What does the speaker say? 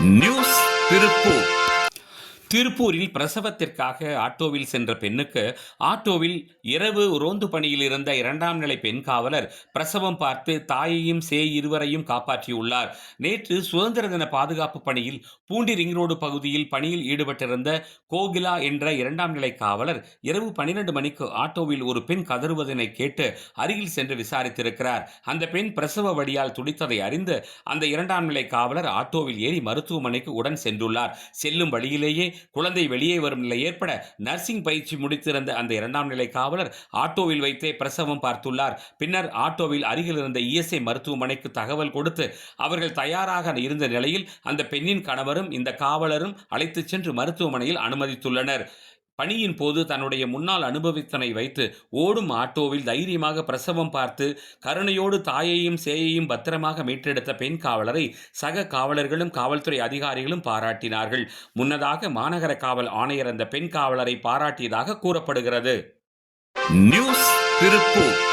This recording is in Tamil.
நியூஸ் திருப்பூர் திருப்பூரில் பிரசவத்திற்காக ஆட்டோவில் சென்ற பெண்ணுக்கு ஆட்டோவில் இரவு ரோந்து பணியில் இருந்த இரண்டாம் நிலை பெண் காவலர் பிரசவம் பார்த்து தாயையும் சே இருவரையும் காப்பாற்றியுள்ளார். நேற்று சுதந்திர தின பாதுகாப்பு பணியில் பூண்டி ரிங் ரோடு பகுதியில் பணியில் ஈடுபட்டிருந்த கோகிலா என்ற இரண்டாம் நிலை காவலர் இரவு பனிரெண்டு மணிக்கு ஆட்டோவில் ஒரு பெண் கதறுவதனை கேட்டு அருகில் சென்று விசாரித்திருக்கிறார். அந்த பெண் பிரசவ வழியால் துடித்ததை அறிந்து அந்த இரண்டாம் நிலை காவலர் ஆட்டோவில் ஏறி மருத்துவமனைக்கு உடன் சென்றுள்ளார். செல்லும் வழியிலேயே குழந்தை வெளியே வரும் நிலை ஏற்பட நர்சிங் பயிற்சி முடித்திருந்த அந்த இரண்டாம் நிலை காவலர் ஆட்டோவில் வைத்தே பிரசவம் பார்த்துள்ளார். பின்னர் ஆட்டோவில் அருகில் இருந்த இஎஸ்ஐ மருத்துவமனைக்கு தகவல் கொடுத்து அவர்கள் தயாராக இருந்த நிலையில் அந்த பெண்ணின் கணவரும் இந்த காவலரும் அழைத்துச் சென்று மருத்துவமனையில் அனுமதித்துள்ளனர். பணியின் போது தன்னுடைய முன்னால் அனுபவித்தனை வைத்து ஓடும் ஆட்டோவில் தைரியமாக பிரசவம் பார்த்து கருணையோடு தாயையும் சேயையும் பத்திரமாக மீட்டெடுத்த பெண் காவலரை சக காவலர்களும் காவல்துறை அதிகாரிகளும் பாராட்டினார்கள். முன்னதாக மாநகர காவல் ஆணையர் அந்த பெண் காவலரை பாராட்டியதாக கூறப்படுகிறது. நியூஸ் திருப்பூர்.